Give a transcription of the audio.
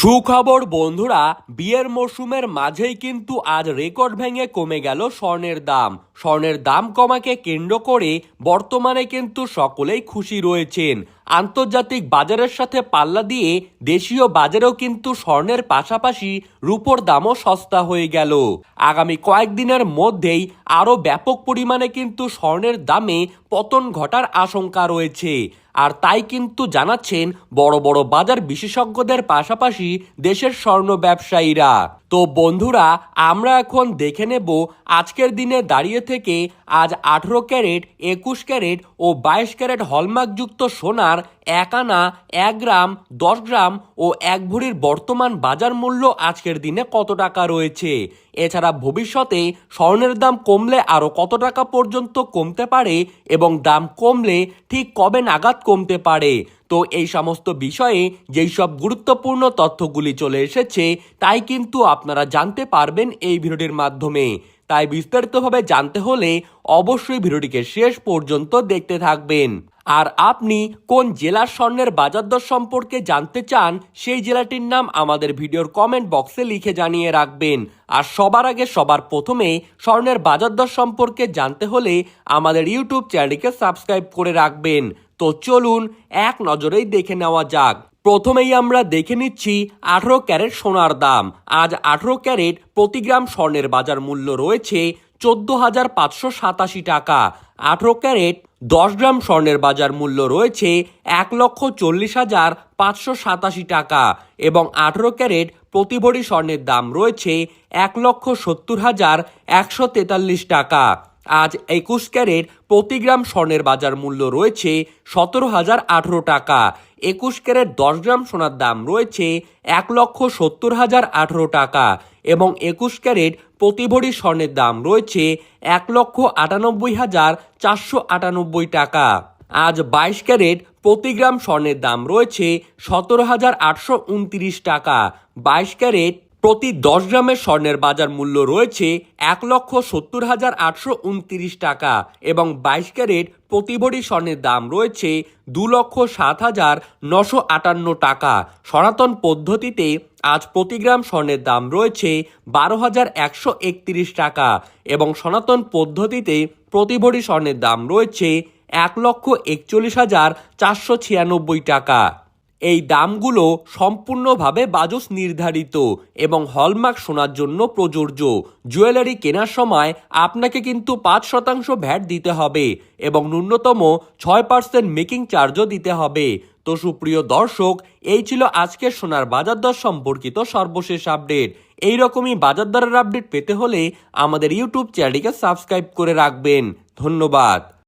সুখবর বন্ধুরা বিয়ের মরশুমের মাঝেই কিন্তু আজ রেকর্ড ভেঙে কমে গেল স্বর্ণের দাম। স্বর্ণের দাম কমাকে কেন্দ্র করে বর্তমানে কিন্তু সকলেই খুশি রয়েছেন। আন্তর্জাতিক বাজারের সাথে পাল্লা দিয়ে দেশীয় বাজারেও কিন্তু স্বর্ণের পাশাপাশি রূপোর দামও সস্তা হয়ে গেল। আগামী কয়েকদিনের মধ্যেই আরও ব্যাপক পরিমাণে কিন্তু স্বর্ণের দামে পতন ঘটার আশঙ্কা রয়েছে। আর তাই কিন্তু জানাচ্ছেন বড় বড় বাজার বিশেষজ্ঞদের পাশাপাশি দেশের স্বর্ণ ব্যবসায়ীরা। তো বন্ধুরা, আমরা এখন দেখে নেব আজকের দিনে দাঁড়িয়ে থেকে আজ আঠেরো ক্যারেট, একুশ ক্যারেট ও বাইশ ক্যারেট হলমার্কযুক্ত সোনার এক আনা, এক গ্রাম, দশ গ্রাম ও এক ভরির বর্তমান বাজার মূল্য আজকের দিনে কত টাকা রয়েছে? এছাড়া ভবিষ্যতে স্বর্ণের দাম কমলে আরও কত টাকা পর্যন্ত কমতে পারে এবং দাম কমলে ঠিক কবে নাগাদ কমতে পারে? তো এই সমস্ত বিষয়ে যেই সব গুরুত্বপূর্ণ তথ্যগুলি চলে এসেছে, তাই কিন্তু আপনারা জানতে পারবেন এই ভিডিওটির মাধ্যমে। তাই বিস্তারিতভাবে জানতে হলে অবশ্যই ভিডিওটিকে শেষ পর্যন্ত দেখতে থাকবেন। আর আপনি কোন জেলার স্বর্ণের বাজার দর সম্পর্কে জানতে চান, সেই জেলাটির নাম আমাদের ভিডিওর কমেন্ট বক্সে লিখে জানিয়ে রাখবেন। আর সবার আগে সবার প্রথমে স্বর্ণের বাজার দর সম্পর্কে জানতে হলে আমাদের ইউটিউব চ্যানেলকে সাবস্ক্রাইব করে রাখবেন। তো চলুন এক নজরেই দেখে নেওয়া যাক। প্রথমেই আমরা দেখে নিচ্ছি আঠেরো ক্যারেট সোনার দাম। আজ আঠারো ক্যারেট প্রতি গ্রাম স্বর্ণের বাজার মূল্য রয়েছে চোদ্দ হাজার পাঁচশো সাতাশি টাকা। আঠেরো ক্যারেট দশ গ্রাম স্বর্ণের বাজার মূল্য রয়েছে এক লক্ষ চল্লিশ হাজার পাঁচশো সাতাশি টাকা এবং আঠেরো ক্যারেট প্রতি ভরি স্বর্ণের দাম রয়েছে এক লক্ষ সত্তর হাজার একশো তেতাল্লিশ টাকা। আজ একুশ ক্যারেট প্রতি গ্রাম স্বর্ণের বাজার মূল্য রয়েছে সতেরো হাজার আঠেরো টাকা। একুশ ক্যারেট দশ গ্রাম সোনার দাম রয়েছে এক লক্ষ সত্তর হাজার আঠেরো টাকা এবং একুশ ক্যারেট প্রতি ভরি স্বর্ণের দাম রয়েছে এক লক্ষ আটানব্বই হাজার চারশো আটানব্বই টাকা। আজ বাইশ ক্যারেট প্রতি গ্রাম স্বর্ণের দাম রয়েছে সতেরো হাজার আটশো উনত্রিশ টাকা। বাইশ ক্যারেট প্রতি দশ গ্রামের স্বর্ণের বাজার মূল্য রয়েছে এক লক্ষ সত্তর হাজার আটশো উনত্রিশ টাকা এবং বাইশ ক্যারেট প্রতি ভরি স্বর্ণের দাম রয়েছে দু লক্ষ সাত হাজার নশো আটান্ন টাকা। সনাতন পদ্ধতিতে আজ প্রতি গ্রাম স্বর্ণের দাম রয়েছে বারো হাজার একশো একত্রিশ টাকা এবং সনাতন পদ্ধতিতে প্রতি ভরি স্বর্ণের দাম রয়েছে এক লক্ষ একচল্লিশ হাজার চারশো ছিয়ানব্বই টাকা। এই দামগুলো সম্পূর্ণভাবে বাজস নির্ধারিত এবং হলমার্ক শোনার জন্য প্রযোজ্য। জুয়েলারি কেনার সময় আপনাকে কিন্তু পাঁচ শতাংশ ভ্যাট দিতে হবে এবং ন্যূনতম ছয় পার্সেন্ট মেকিং চার্জও দিতে হবে। তো সুপ্রিয় দর্শক, এই ছিল আজকের সোনার বাজার দর সম্পর্কিত সর্বশেষ আপডেট। এই রকমই বাজার দরের আপডেট পেতে হলে আমাদের ইউটিউব চ্যানেলটিকে সাবস্ক্রাইব করে রাখবেন। ধন্যবাদ।